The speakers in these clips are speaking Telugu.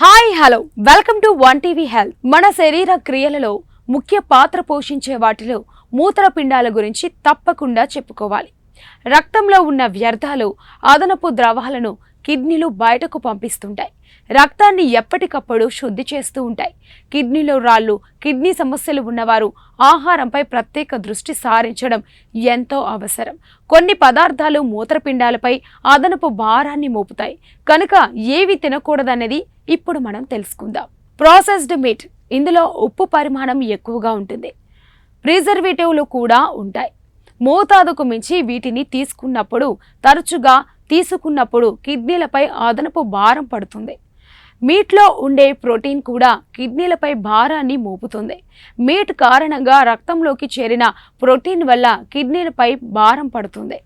Hi hello. Welcome to one TV health. మన శరీర క్రియలలో ముఖ్య పాత్ర పోషించే వాటిలో మూత్రపిండాల గురించి తప్పకుండా చెప్పుకోవాలి. రక్తంలో ఉన్న వ్యర్థాలు అదనపు ద్రవాలను కిడ్నీలు బయటకు పంపిస్తుంటాయి. రక్తాన్ని ఎప్పటికప్పుడు శుద్ధి చేస్తూ ఉంటాయి. కిడ్నీలో రాళ్ళు కిడ్నీ సమస్యలు ఉన్నవారు ఆహారంపై ప్రత్యేక దృష్టి సారించడం ఎంతో అవసరం. కొన్ని పదార్థాలు మూత్రపిండాలపై అదనపు భారాన్ని మోపుతాయి. కనుక ఏవి తినకూడదనేది ఇప్పుడు మనం తెలుసుకుందాం. ప్రాసెస్డ్ మీట్ ఇందులో ఉప్పు పరిమాణం ఎక్కువగా ఉంటుంది. ప్రిజర్వేటివ్లు కూడా ఉంటాయి. మోతాదుకు మించి వీటిని తీసుకున్నప్పుడు తరచుగా తీసుకున్నప్పుడు కిడ్నీలపై అదనపు భారం పడుతుంది. మీట్లో ఉండే ప్రోటీన్ కూడా కిడ్నీలపై భారాన్ని మోపుతుంది. మీట్ కారణంగా రక్తంలోకి చేరిన ప్రోటీన్ వల్ల కిడ్నీలపై భారం పడుతుంది.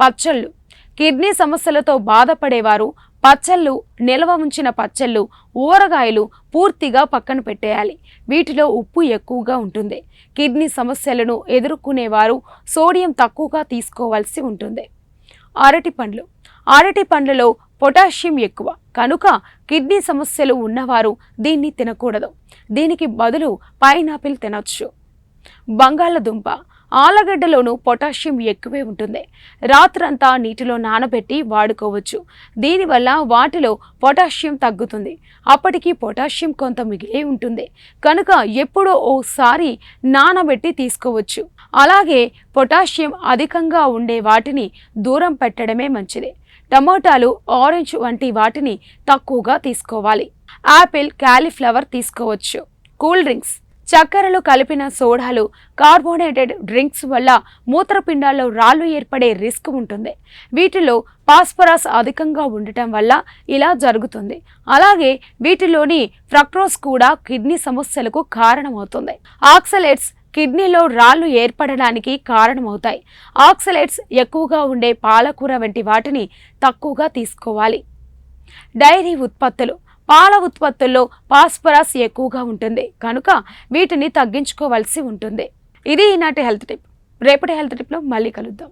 పచ్చళ్ళు. కిడ్నీ సమస్యలతో బాధపడేవారు పచ్చళ్ళు నిల్వ ఉంచిన పచ్చళ్ళు ఊరగాయలు పూర్తిగా పక్కన పెట్టేయాలి. వీటిలో ఉప్పు ఎక్కువగా ఉంటుంది. కిడ్నీ సమస్యలను ఎదుర్కొనేవారు సోడియం తక్కువగా తీసుకోవాల్సి ఉంటుంది. అరటి పండ్లు. అరటి పండ్లలో పొటాషియం ఎక్కువ. కనుక కిడ్నీ సమస్యలు ఉన్నవారు దీన్ని తినకూడదు. దీనికి బదులు పైనాపిల్ తినొచ్చు. బంగాళదుంప. ఆలగడ్డలోనూ పొటాషియం ఎక్కువే ఉంటుంది. రాత్రంతా నీటిలో నానబెట్టి వాడుకోవచ్చు. దీనివల్ల వాటిలో పొటాషియం తగ్గుతుంది. అప్పటికి పొటాషియం కొంత మిగిలే ఉంటుంది. కనుక ఎప్పుడో ఓసారి నానబెట్టి తీసుకోవచ్చు. అలాగే పొటాషియం అధికంగా ఉండే వాటిని దూరం పెట్టడమే మంచిది. టమోటాలు ఆరెంజ్ వంటి వాటిని తక్కువగా తీసుకోవాలి. యాపిల్ క్యాలీఫ్లవర్ తీసుకోవచ్చు. Cool drinks. చక్కెరలు కలిపిన సోడాలు కార్బోనేటెడ్ డ్రింక్స్ వల్ల మూత్రపిండాల్లో రాళ్ళు ఏర్పడే రిస్క్ ఉంటుంది. వీటిలో పాస్పరస్ అధికంగా ఉండటం వల్ల ఇలా జరుగుతుంది. అలాగే వీటిలోని ఫ్రక్ట్రోస్ కూడా కిడ్నీ సమస్యలకు కారణమవుతుంది. ఆక్సలేట్స్ కిడ్నీలో రాళ్ళు ఏర్పడడానికి కారణమవుతాయి. ఆక్సలేట్స్ ఎక్కువగా ఉండే పాలకూర వంటి వాటిని తక్కువగా తీసుకోవాలి. డైరీ ఉత్పత్తులు పాల ఉత్పత్తుల్లో పాస్పరస్ ఎక్కువగా ఉంటుంది. కనుక వీటిని తగ్గించుకోవాల్సి ఉంటుంది. ఇది ఈనాటి హెల్త్ టిప్. రేపటి హెల్త్ టిప్లో మళ్ళీ కలుద్దాం.